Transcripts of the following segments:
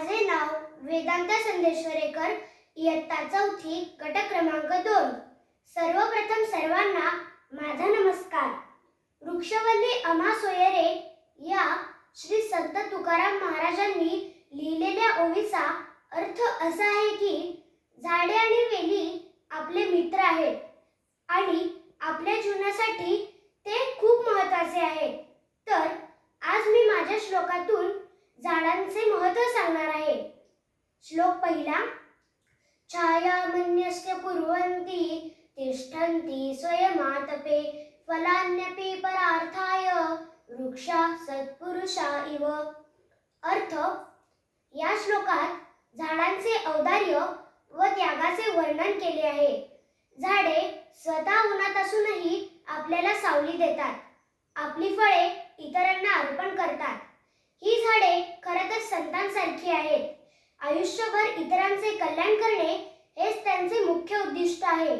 माझे नाव वेदांता संदेश्वरेकर इयत्ता चौथी गट क्रमांक दोन. सर्वप्रथम सर्वांना माझा नमस्कार. वृक्षवल्ली अमा सोयरे या श्री संत तुकाराम महाराजांनी लिहिलेल्या ओवीचा अर्थ असा आहे की झाडे आणि वेली आपले मित्र आहेत आणि आपल्या जीवनासाठी ते खूप महत्त्वाचे आहेत. तर आज मी माझ्या श्लोकातून झाडांचे महत्त्व सांगणार आहे. श्लोक पहिला छायामन्यस्य कुर्वन्ति तिष्ठन्ति स्वयमातपे फलान्यपि परार्थाय वृक्षा सत्पुरुषा इव. अर्थ या श्लोकात झाडांचे औदार्य व त्यागाचे वर्णन केले आहे. झाडे स्वतः उन्हात असूनही आपल्याला सावली देतात. आपली फळे इतरांना अर्पण करतात. संतांसारखी आहेत. आयुष्यभर इतरांचे कल्याण करणे हेच त्यांचे मुख्य उद्दिष्ट आहे.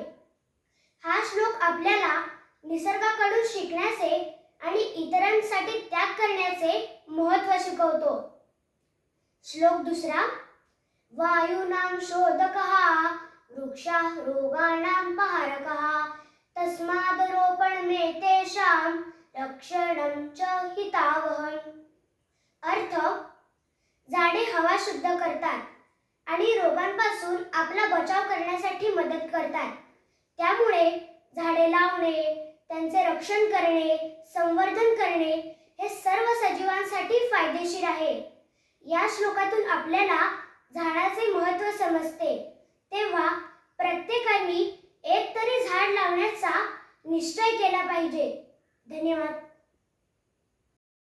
हा श्लोक आपल्याला निसर्गाकडून शिकण्याचे आणि इतरांसाठी त्याग करण्याचे महत्त्व शिकवतो. श्लोक दुसरा वायूनां शोधकः वृक्षा रोगाणां पहारकः तस्मादरोपणमे तेषां रक्षणं च हितावहम् अर्थ झाडे हवा शुद्ध करतात आणि रोगांपासून आपला बचाव करण्यासाठी मदत करतात. त्यामुळे झाडे लावणे त्यांचे रक्षण करणे संवर्धन करणे हे सर्व सजीवांसाठी फायदेशीर आहे. या श्लोकातून आपल्याला झाडाचे महत्त्व समजते. तेव्हा प्रत्येकाने एक तरी झाड लावण्याचा निश्चय केला पाहिजे. धन्यवाद.